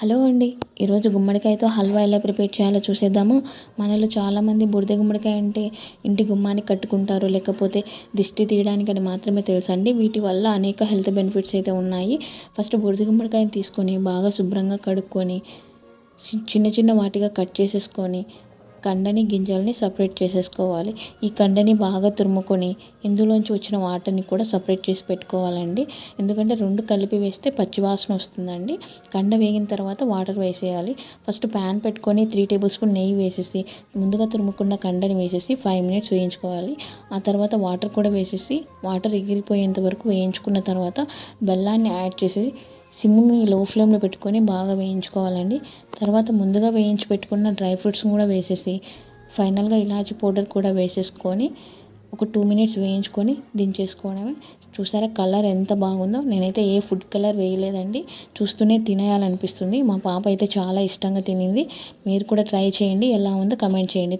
Hello అండి ఈరోజు గుమ్మడికాయతో హల్వా ఎలా ప్రిపేర్ చేయాలో చూసేద్దాము. మనలో చాలామంది బురద గుమ్మడికాయ అంటే ఇంటి గుమ్మానికి కట్టుకుంటారు లేకపోతే దిష్టి తీయడానికి అని మాత్రమే తెలుసండి. వీటి వల్ల అనేక హెల్త్ బెనిఫిట్స్ అయితే ఉన్నాయి. ఫస్ట్ బురద గుమ్మడికాయని తీసుకొని బాగా శుభ్రంగా కడుక్కొని చిన్న చిన్న వాటిగా కట్ చేసేసుకొని కండని గింజల్ని సపరేట్ చేసేసుకోవాలి. ఈ కండని బాగా తురుముకొని ఇందులోంచి వచ్చిన వాటర్ని కూడా సపరేట్ చేసి పెట్టుకోవాలండి. ఎందుకంటే రెండు కలిపి వేస్తే పచ్చివాసన వస్తుందండి. కండ వేగిన తర్వాత వాటర్ వేసేయాలి. ఫస్ట్ ప్యాన్ పెట్టుకొని త్రీ టేబుల్ స్పూన్ నెయ్యి వేసేసి ముందుగా తురుముకున్న కండని వేసేసి ఫైవ్ మినిట్స్ వేయించుకోవాలి. ఆ తర్వాత వాటర్ కూడా వేసేసి వాటర్ ఎగిరిపోయేంత వరకు వేయించుకున్న తర్వాత బెల్లాన్ని యాడ్ చేసి సిమ్ని లో ఫ్లేమ్లో పెట్టుకొని బాగా వేయించుకోవాలండి. తర్వాత ముందుగా వేయించి పెట్టుకున్న డ్రై ఫ్రూట్స్ కూడా వేసేసి ఫైనల్గా ఇలాచి పౌడర్ కూడా వేసేసుకొని ఒక టూ మినిట్స్ వేయించుకొని దించేసుకోవడమే. చూసారా కలర్ ఎంత బాగుందో? నేనైతే ఏ ఫుడ్ కలర్ వేయలేదండి. చూస్తూనే తినేయాలనిపిస్తుంది. మా పాప అయితే చాలా ఇష్టంగా తినింది. మీరు కూడా ట్రై చేయండి. ఎలా ఉందో కమెంట్ చేయండి.